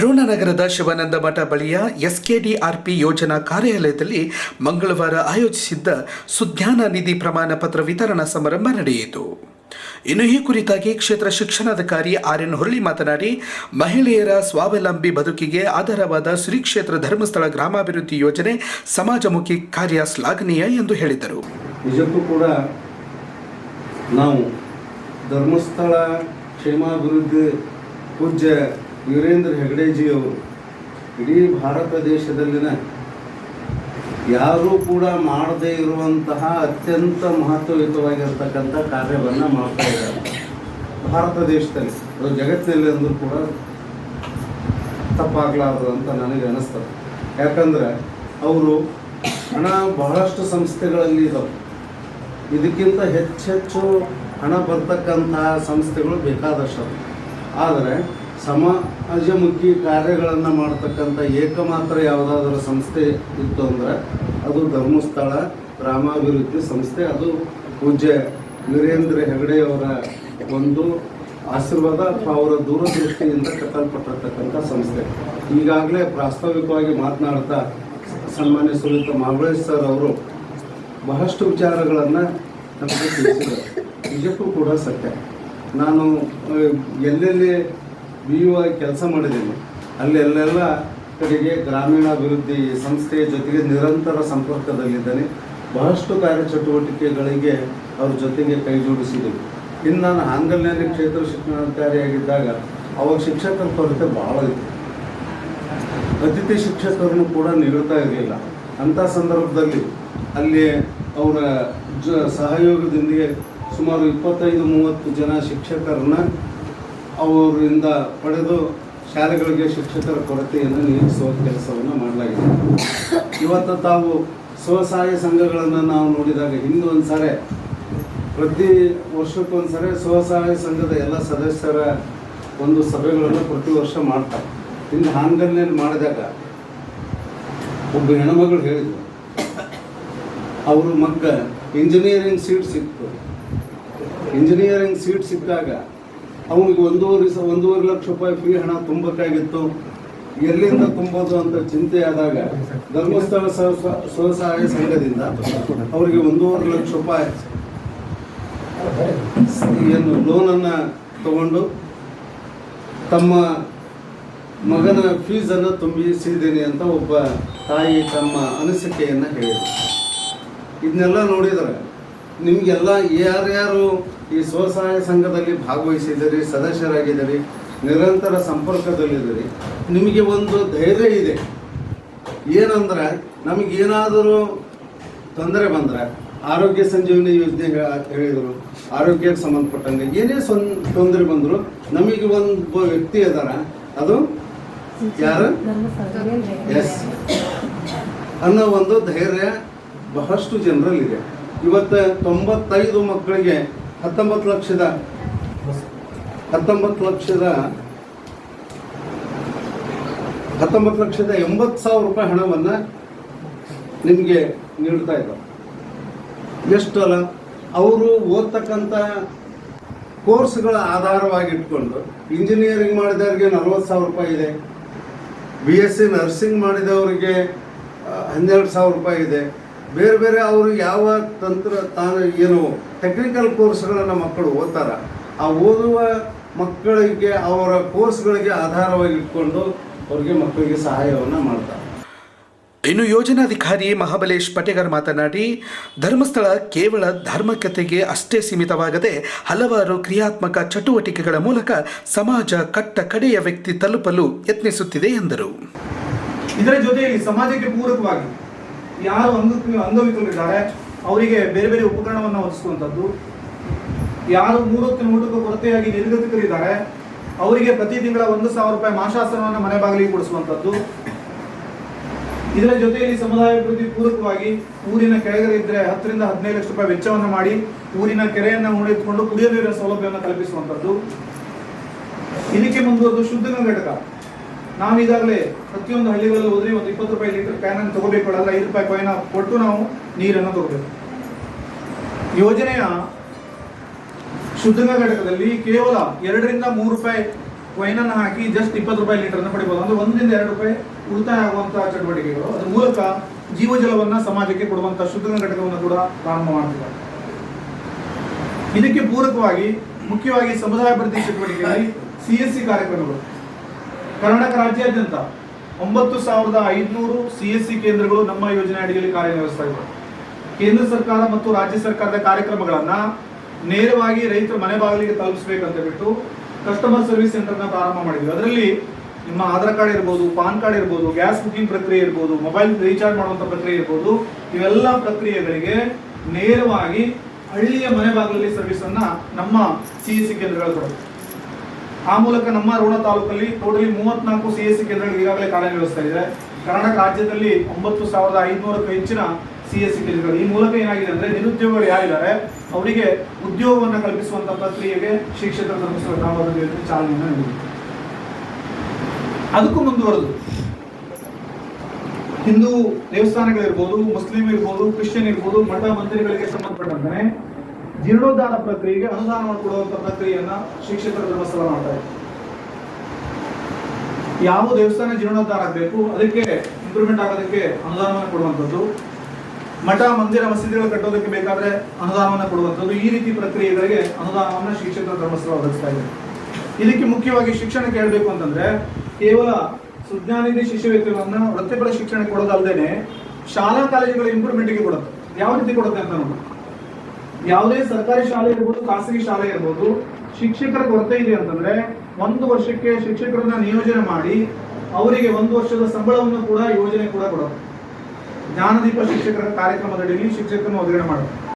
ರೋಣನಗರದ ಶಿವಾನಂದ ಮಠ ಬಳಿಯ ಎಸ್ಕೆಡಿಆರ್ಪಿ ಯೋಜನಾ ಕಾರ್ಯಾಲಯದಲ್ಲಿ ಮಂಗಳವಾರ ಆಯೋಜಿಸಿದ್ದ ಸುಜ್ಞಾನ ನಿಧಿ ಪ್ರಮಾಣ ಪತ್ರ ವಿತರಣಾ ಸಮಾರಂಭ ನಡೆಯಿತು. ಇನ್ನು ಈ ಕುರಿತಾಗಿ ಕ್ಷೇತ್ರ ಶಿಕ್ಷಣಾಧಿಕಾರಿ ಆರ್ ಎನ್ ಹುರಳಿ ಮಾತನಾಡಿ, ಮಹಿಳೆಯರ ಸ್ವಾವಲಂಬಿ ಬದುಕಿಗೆ ಆಧಾರವಾದ ಶ್ರೀ ಕ್ಷೇತ್ರ ಧರ್ಮಸ್ಥಳ ಗ್ರಾಮಾಭಿವೃದ್ಧಿ ಯೋಜನೆ ಸಮಾಜಮುಖಿ ಕಾರ್ಯ ಶ್ಲಾಘನೀಯ ಎಂದು ಹೇಳಿದರು. ನಿಜಕ್ಕೂ ಕೂಡ ನಾವು ಧರ್ಮಸ್ಥಳ ಕ್ಷೇಮಾಭಿವೃದ್ಧಿ ಪೂಜ್ಯ ವೀರೇಂದ್ರ ಹೆಗಡೆಜಿಯವರು ಇಡೀ ಭಾರತ ದೇಶದಲ್ಲಿನ ಯಾರೂ ಕೂಡ ಮಾಡದೇ ಇರುವಂತಹ ಅತ್ಯಂತ ಮಹತ್ವಯುತವಾಗಿರ್ತಕ್ಕಂಥ ಕಾರ್ಯವನ್ನು ಮಾಡ್ತಾ ಇದ್ದಾರೆ. ಭಾರತ ದೇಶದಲ್ಲಿ, ಅದು ಜಗತ್ತಿನಲ್ಲಿ ಅಂದರೂ ಕೂಡ ತಪ್ಪಾಗಲಾರದು ಅಂತ ನನಗೆ ಅನ್ನಿಸ್ತದೆ ಯಾಕಂದ್ರೆ ಅವರು ಹಣ ಬಹಳಷ್ಟು ಸಂಸ್ಥೆಗಳಲ್ಲಿ ಇದಾವೆ. ಇದಕ್ಕಿಂತ ಹೆಚ್ಚೆಚ್ಚು ಹಣ ಬರ್ತಕ್ಕಂತಹ ಸಂಸ್ಥೆಗಳು ಬೇಕಾದಷ್ಟು ಆದರೆ ಸಮಾಜಮುಖಿ ಕಾರ್ಯಗಳನ್ನು ಮಾಡ್ತಕ್ಕಂಥ ಏಕಮಾತ್ರ ಯಾವುದಾದ್ರೂ ಸಂಸ್ಥೆ ಇತ್ತು ಅಂದರೆ ಅದು ಧರ್ಮಸ್ಥಳ ಗ್ರಾಮಾಭಿವೃದ್ಧಿ ಸಂಸ್ಥೆ, ಅದು ಪೂಜ್ಯ ವೀರೇಂದ್ರ ಹೆಗಡೆಯವರ ಒಂದು ಆಶೀರ್ವಾದ ಅಥವಾ ಅವರ ದೂರದೃಷ್ಟಿಯಿಂದ ಕಟ್ಟಲ್ಪಟ್ಟಿರ್ತಕ್ಕಂಥ ಸಂಸ್ಥೆ. ಈಗಾಗಲೇ ಪ್ರಾಸ್ತಾವಿಕವಾಗಿ ಮಾತನಾಡ್ತಾ ಸನ್ಮಾನ್ಯ ಶ್ರೀಯುತ ಮಹಾಬಳೇಶ್ ಸರ್ ಅವರು ಬಹಳಷ್ಟು ವಿಚಾರಗಳನ್ನು ನಮಗೆ ತಿಳಿಸಿದರು. ನಿಜಕ್ಕೂ ಕೂಡ ಸತ್ಯ. ನಾನು ಎಲ್ಲೆಲ್ಲಿ ಬಿ ಯು ಆಗಿ ಕೆಲಸ ಮಾಡಿದ್ದೀನಿ. ಅಲ್ಲೆಲ್ಲೆಲ್ಲ ಕಡೆಗೆ ಗ್ರಾಮೀಣಾಭಿವೃದ್ಧಿ ಸಂಸ್ಥೆಯ ಜೊತೆಗೆ ನಿರಂತರ ಸಂಪರ್ಕದಲ್ಲಿದ್ದೇನೆ. ಬಹಳಷ್ಟು ಕಾರ್ಯಚಟುವಟಿಕೆಗಳಿಗೆ ಅವ್ರ ಜೊತೆಗೆ ಕೈ ಜೋಡಿಸಿದ್ದೀವಿ ಇನ್ನು ನಾನು ಆಂಗಲ್ನಲ್ಲಿ ಕ್ಷೇತ್ರ ಶಿಕ್ಷಣಾಧಿಕಾರಿಯಾಗಿದ್ದಾಗ ಅವಾಗ ಶಿಕ್ಷಕರ ಕೊರತೆ ಭಾಳ ಇತ್ತು. ಅತಿಥಿ ಶಿಕ್ಷಕರನ್ನು ಕೂಡ ನೀಡುತ್ತಾ ಇರಲಿಲ್ಲ. ಅಂಥ ಸಂದರ್ಭದಲ್ಲಿ ಅಲ್ಲಿ ಅವರ ಜ ಸಹಯೋಗದೊಂದಿಗೆ ಸುಮಾರು ಇಪ್ಪತ್ತೈದು, ಮೂವತ್ತು ಜನ ಶಿಕ್ಷಕರನ್ನ ಅವರಿಂದ ಪಡೆದು ಶಾಲೆಗಳಿಗೆ ಶಿಕ್ಷಕರ ಕೊರತೆಯನ್ನು ನೀಗಿಸುವ ಕೆಲಸವನ್ನು ಮಾಡಲಾಗಿದೆ. ಇವತ್ತು ತಾವು ಸ್ವಸಹಾಯ ಸಂಘಗಳನ್ನು ನಾವು ನೋಡಿದಾಗ ಹಿಂದೆ ಒಂದು ಸಾರಿ ಪ್ರತಿ ವರ್ಷಕ್ಕೊಂದು ಸಾರಿ ಸ್ವಸಹಾಯ ಸಂಘದ ಎಲ್ಲ ಸದಸ್ಯರ ಒಂದು ಸಭೆಗಳನ್ನು ಪ್ರತಿ ವರ್ಷ ಮಾಡ್ತಾರೆ. ಹಿಂದೆ ಹಾನ್ಗಲ್ನಲ್ಲಿ ಮಾಡಿದಾಗ ಒಬ್ಬ ಹೆಣ್ಮಗಳು ಹೇಳಿದರು ಅವರು ಮಗ್ಗ ಇಂಜಿನಿಯರಿಂಗ್ ಸೀಟ್ ಸಿಕ್ತು. ಇಂಜಿನಿಯರಿಂಗ್ ಸೀಟ್ ಸಿಕ್ಕಾಗ ಅವನಿಗೆ ಒಂದೂವರೆ ಸ ಒಂದೂವರೆ ಲಕ್ಷ ರೂಪಾಯಿ ಫ್ರೀ ಹಣ ತುಂಬಬೇಕಾಗಿತ್ತು. ಎಲ್ಲಿಂದ ತುಂಬೋದು ಅಂತ ಚಿಂತೆ ಆದಾಗ ಧರ್ಮಸ್ಥಳ ಸ್ವ- ಸ್ವ- ಸ್ವಸಹಾಯ ಸಂಘದಿಂದ ಅವರಿಗೆ ಒಂದೂವರೆ ಲಕ್ಷ ರೂಪಾಯಿ ಏನು ಲೋನನ್ನು ತಗೊಂಡು ತಮ್ಮ ಮಗನ ಫೀಸನ್ನು ತುಂಬಿಸಿದ್ದೀನಿ ಅಂತ ಒಬ್ಬ ತಾಯಿ ತಮ್ಮ ಅನಿಸಿಕೆಯನ್ನು ಹೇಳಿದರು. ಇದನ್ನೆಲ್ಲ ನೋಡಿದರೆ ನಿಮಗೆಲ್ಲ ಯಾರ್ಯಾರು ಈ ಸ್ವಸಹಾಯ ಸಂಘದಲ್ಲಿ ಭಾಗವಹಿಸಿದ್ದೀರಿ ಸದಸ್ಯರಾಗಿದ್ದೀರಿ ನಿರಂತರ ಸಂಪರ್ಕದಲ್ಲಿದ್ದೀರಿ ನಿಮಗೆ ಒಂದು ಧೈರ್ಯ ಇದೆ. ಏನಂದ್ರೆ ನಮಗೇನಾದರೂ ತೊಂದರೆ ಬಂದರೆ ಆರೋಗ್ಯ ಸಂಜೀವನಿ ಯೋಜನೆ ಹೇಳಿದರು ಆರೋಗ್ಯಕ್ಕೆ ಸಂಬಂಧಪಟ್ಟಂಗೆ ಏನೇ ಸೊನ್ ತೊಂದರೆ ಬಂದರೂ ನಮಗೆ ಒಂದು ವ್ಯಕ್ತಿ ಅದಾರ ಅದು ಯಾರು? ಎಸ್. ಅನ್ನೋ ಒಂದು ಧೈರ್ಯ ಬಹಳಷ್ಟು ಜನರಲ್ಲಿದೆ. ಇವತ್ತು ತೊಂಬತ್ತೈದು ಮಕ್ಕಳಿಗೆ ಹತ್ತೊಂಬತ್ತು ಲಕ್ಷದ ಹತ್ತೊಂಬತ್ತು ಲಕ್ಷದ ಹತ್ತೊಂಬತ್ತು ಲಕ್ಷದ ಎಂಬತ್ತು ಸಾವಿರ ರೂಪಾಯಿ ಹಣವನ್ನು ನಿಮಗೆ ನೀಡ್ತಾ ಇದ್ದಾರೆ. ಎಷ್ಟು ಅಲ್ಲ, ಅವರು ಓದ್ತಕ್ಕಂಥ ಕೋರ್ಸ್ಗಳ ಆಧಾರವಾಗಿಟ್ಕೊಂಡು ಇಂಜಿನಿಯರಿಂಗ್ ಮಾಡಿದವರಿಗೆ ನಲ್ವತ್ತು ಸಾವಿರ ರೂಪಾಯಿ ಇದೆ, ಬಿ ಎಸ್ ಸಿ ನರ್ಸಿಂಗ್ ಮಾಡಿದವರಿಗೆ ಹನ್ನೆರಡು ಸಾವಿರ ರೂಪಾಯಿ ಇದೆ. ಬೇರೆ ಬೇರೆ ಅವರು ಯಾವ ತಂತ್ರ ತಾನು ಏನು ಟೆಕ್ನಿಕಲ್ ಕೋರ್ಸ್ಗಳನ್ನು ಮಕ್ಕಳು ಓದ್ತಾರ ಆ ಓದುವ ಮಕ್ಕಳಿಗೆ ಅವರ ಕೋರ್ಸ್ಗಳಿಗೆ ಆಧಾರವಾಗಿ ಇಟ್ಕೊಂಡು ಅವರಿಗೆ ಮಕ್ಕಳಿಗೆ ಸಹಾಯವನ್ನು ಮಾಡ್ತಾರೆ. ಇನ್ನು ಯೋಜನಾಧಿಕಾರಿ ಮಹಾಬಲೇಶ್ ಪಟೇಗರ್ ಮಾತನಾಡಿ ಧರ್ಮಸ್ಥಳ ಕೇವಲ ಧಾರ್ಮಿಕತೆಗೆ ಅಷ್ಟೇ ಸೀಮಿತವಾಗದೆ ಹಲವಾರು ಕ್ರಿಯಾತ್ಮಕ ಚಟುವಟಿಕೆಗಳ ಮೂಲಕ ಸಮಾಜ ಕಟ್ಟ ಕಡೆಯ ವ್ಯಕ್ತಿ ತಲುಪಲು ಯತ್ನಿಸುತ್ತಿದೆ ಎಂದರು. ಇದರ ಜೊತೆಯಲ್ಲಿ ಸಮಾಜಕ್ಕೆ ಪೂರಕವಾಗಿ ಯಾರು ಅಂಗ ಅಂಗವಿಕಲರಿದ್ದಾರೆ ಅವರಿಗೆ ಬೇರೆ ಬೇರೆ ಉಪಕರಣವನ್ನು ಒದಗಿಸುವಂಥದ್ದು ಯಾರು ಮೂರೊತ್ತಿನ ಊಟಕ್ಕೆ ಕೊರತೆಯಾಗಿ ನಿರ್ಗತಿಕರಿದ್ದಾರೆ, ಅವರಿಗೆ ಪ್ರತಿ ತಿಂಗಳ ಒಂದು ಸಾವಿರ ರೂಪಾಯಿ ಮಾಶಾಸನವನ್ನು ಮನೆ ಬಾಗಿಲಿಗೆ ಕೊಡಿಸುವಂಥದ್ದು. ಇದರ ಜೊತೆಯಲ್ಲಿ ಸಮುದಾಯ ಅಭಿವೃದ್ಧಿ ಪೂರಕವಾಗಿ ಊರಿನ ಕೆಳಗಡೆ ಇದ್ರೆ ಹತ್ತರಿಂದ ಹದಿನೈದು ಲಕ್ಷ ರೂಪಾಯಿ ವೆಚ್ಚವನ್ನು ಮಾಡಿ ಊರಿನ ಕೆರೆಯನ್ನು ಉಳಿದುಕೊಂಡು ಕುಡಿಯುವ ನೀರಿನ ಸೌಲಭ್ಯವನ್ನು ಕಲ್ಪಿಸುವಂಥದ್ದು. ಇದಕ್ಕೆ ಮುಂದುವರೆದು ಶುದ್ಧ ಘಟಕ. ನಾವು ಈಗಾಗಲೇ ಪ್ರತಿಯೊಂದು ಹಳ್ಳಿಗಳಲ್ಲಿ ಹೋದ್ರೆ ಒಂದು ಇಪ್ಪತ್ತು ರೂಪಾಯಿ ಲೀಟರ್ ಕ್ಯಾನ್ ಅನ್ನು ತಗೋಬೇಕು ಅಲ್ಲ ಐದು ರೂಪಾಯಿ ಕಾಯಿನ ಕೊಟ್ಟು ನಾವು ನೀರನ್ನು ತಗೋಬೇಕು. ಯೋಜನೆಯ ಶುದ್ಧಂಗ ಘಟಕದಲ್ಲಿ ಕೇವಲ ಎರಡರಿಂದ ಮೂರು ರೂಪಾಯಿ ವೈನನ್ನು ಹಾಕಿ ಜಸ್ಟ್ ಇಪ್ಪತ್ತು ರೂಪಾಯಿ ಲೀಟರ್ನ ಪಡಿಬೋದು. ಅಂದ್ರೆ ಒಂದರಿಂದ ಎರಡು ರೂಪಾಯಿ ಉಳಿತಾಯ ಆಗುವಂತಹ ಚಟುವಟಿಕೆಗಳು. ಅದ್ರ ಮೂಲಕ ಜೀವಜಲವನ್ನು ಸಮಾಜಕ್ಕೆ ಕೊಡುವಂತಹ ಶುದ್ಧಂಗ ಘಟಕವನ್ನು ಕೂಡ ಪ್ರಾರಂಭ ಮಾಡ್ತಿದ್ದಾರೆ. ಇದಕ್ಕೆ ಪೂರಕವಾಗಿ ಮುಖ್ಯವಾಗಿ ಸಮುದಾಯ ಅಭಿವೃದ್ಧಿ ಚಟುವಟಿಕೆಗಳಲ್ಲಿ ಸಿ ಎಸ್ ಸಿ ಕಾರ್ಯಕ್ರಮಗಳು. ಕರ್ನಾಟಕ ರಾಜ್ಯಾದ್ಯಂತ ಒಂಬತ್ತು ಸಾವಿರದ ಐದುನೂರು ಸಿ ಎಸ್ ಸಿ ಕೇಂದ್ರಗಳು ನಮ್ಮ ಯೋಜನೆ ಅಡಿಯಲ್ಲಿ ಕಾರ್ಯನಿರ್ವಹಿಸ್ತಾ ಕೇಂದ್ರ ಸರ್ಕಾರ ಮತ್ತು ರಾಜ್ಯ ಸರ್ಕಾರದ ಕಾರ್ಯಕ್ರಮಗಳನ್ನು ನೇರವಾಗಿ ರೈತರ ಮನೆ ಬಾಗಿಲಿಗೆ ತಲುಪಿಸಬೇಕಂತ ಬಿಟ್ಟು ಕಸ್ಟಮರ್ ಸರ್ವಿಸ್ ಸೆಂಟರ್ನ ಪ್ರಾರಂಭ ಮಾಡಿದ್ವಿ ಅದರಲ್ಲಿ ನಿಮ್ಮ ಆಧಾರ್ ಕಾರ್ಡ್ ಇರ್ಬೋದು, ಪಾನ್ ಕಾರ್ಡ್ ಇರ್ಬೋದು, ಗ್ಯಾಸ್ ಬುಕಿಂಗ್ ಪ್ರಕ್ರಿಯೆ ಇರ್ಬೋದು ಮೊಬೈಲ್ ರೀಚಾರ್ಜ್ ಮಾಡುವಂಥ ಪ್ರಕ್ರಿಯೆ ಇರ್ಬೋದು, ಇವೆಲ್ಲ ಪ್ರಕ್ರಿಯೆಗಳಿಗೆ ನೇರವಾಗಿ ಹಳ್ಳಿಯ ಮನೆ ಬಾಗಿಲಲ್ಲಿ ಸರ್ವಿಸ್ ಅನ್ನ ನಮ್ಮ ಸಿ ಎಸ್ ಸಿ ಕೇಂದ್ರಗಳು ಕೊಡುತ್ತೆ ಆ ಮೂಲಕ ನಮ್ಮ ರೋಣ ತಾಲೂಕಲ್ಲಿ ಟೋಟಲಿ ಮೂವತ್ನಾಲ್ಕು ಸಿ ಎಸ್ ಸಿ ಕೇಂದ್ರಗಳು ಈಗಾಗಲೇ ಕಾರ್ಯನಿರ್ವಹಿಸ್ತಾ ಇದೆ. ಕರ್ನಾಟಕ ರಾಜ್ಯದಲ್ಲಿ ಒಂಬತ್ತು ಸಾವಿರದ ಐನೂರಕ್ಕೂ ಹೆಚ್ಚಿನ ಸಿ ಎಸ್ ಸಿ ಕೇಂದ್ರಗಳು. ಈ ಮೂಲಕ ಏನಾಗಿದೆ ಅಂದ್ರೆ ನಿರುದ್ಯೋಗಿಗಳು ಯಾರಿದ್ದಾರೆ? ಅವರಿಗೆ ಉದ್ಯೋಗವನ್ನು ಕಲ್ಪಿಸುವಂತ ಪ್ರಕ್ರಿಯೆಗೆ ಶಿಕ್ಷಕರು ನಿರ್ಮಿಸುವ ಕ್ರಮದಲ್ಲಿ ಚಾಲನೆಯನ್ನು ನೀಡಿದೆ. ಅದಕ್ಕೂ ಮುಂದುವರೆದು. ಹಿಂದೂ ದೇವಸ್ಥಾನಗಳಿರ್ಬೋದು, ಮುಸ್ಲಿಂ ಇರ್ಬೋದು, ಕ್ರಿಶ್ಚಿಯನ್ ಇರ್ಬೋದು, ಮಠ ಮಂದಿರಗಳಿಗೆ ಸಂಬಂಧಪಟ್ಟಂತೆ ಜೀರ್ಣೋದ್ಧಾರ ಪ್ರಕ್ರಿಯೆಗೆ ಅನುದಾನವನ್ನು ಕೊಡುವಂತ ಪ್ರಕ್ರಿಯೆಯನ್ನ ಶಿಕ್ಷಕರ ಧರ್ಮಸ್ಥಳ ಮಾಡ್ತಾ ಯಾವ ದೇವಸ್ಥಾನ ಜೀರ್ಣೋದ್ಧಾರ ಆಗಬೇಕು, ಅದಕ್ಕೆ ಇಂಪ್ರೂವ್ಮೆಂಟ್ ಆಗೋದಕ್ಕೆ ಅನುದಾನವನ್ನು ಕೊಡುವಂಥದ್ದು. ಮಠ, ಮಂದಿರ, ಮಸೀದಿಗಳು ಕಟ್ಟೋದಕ್ಕೆ ಬೇಕಾದ್ರೆ ಅನುದಾನವನ್ನು ಕೊಡುವಂಥದ್ದು. ಈ ರೀತಿ ಪ್ರಕ್ರಿಯೆಗಳಿಗೆ ಅನುದಾನವನ್ನು ಶಿಕ್ಷಕರ ಧರ್ಮಸ್ಥಳ ಒದಗಿಸ್ತಾ ಇದೆ. ಇದಕ್ಕೆ ಮುಖ್ಯವಾಗಿ ಶಿಕ್ಷಣ ಕೇಳಬೇಕು ಅಂತಂದ್ರೆ, ಕೇವಲ ಸುಜ್ಞಾನಿಧಿ ಶಿಷ್ಯವೇತನವನ್ನ ವೃತ್ತಿಪರ ಶಿಕ್ಷಣ ಕೊಡೋದಲ್ಲದೇನೆ ಶಾಲಾ ಕಾಲೇಜುಗಳ ಇಂಪ್ರೂವ್ಮೆಂಟ್ಗೆ ಕೊಡುತ್ತೆ. ಯಾವ ರೀತಿ ಕೊಡುತ್ತೆ ಅಂತ ನೋಡಿ ಯಾವುದೇ ಸರ್ಕಾರಿ ಶಾಲೆ ಇರ್ಬೋದು, ಖಾಸಗಿ ಶಾಲೆ ಇರ್ಬೋದು, ಶಿಕ್ಷಕರ ಕೊರತೆ ಇದೆ ಅಂತಂದ್ರೆ ಒಂದು ವರ್ಷಕ್ಕೆ ಶಿಕ್ಷಕರನ್ನ ನಿಯೋಜನೆ ಮಾಡಿ ಅವರಿಗೆ ಒಂದು ವರ್ಷದ ಸಂಬಳವನ್ನು ಕೂಡ ಯೋಜನೆ ಕೂಡ ಕೊಡೋದು. ಜ್ಞಾನದೀಪ ಶಿಕ್ಷಕರ ಕಾರ್ಯಕ್ರಮದಡಿಯಲ್ಲಿ ಶಿಕ್ಷಕರನ್ನು ಒದಗಣೆ ಮಾಡೋದು.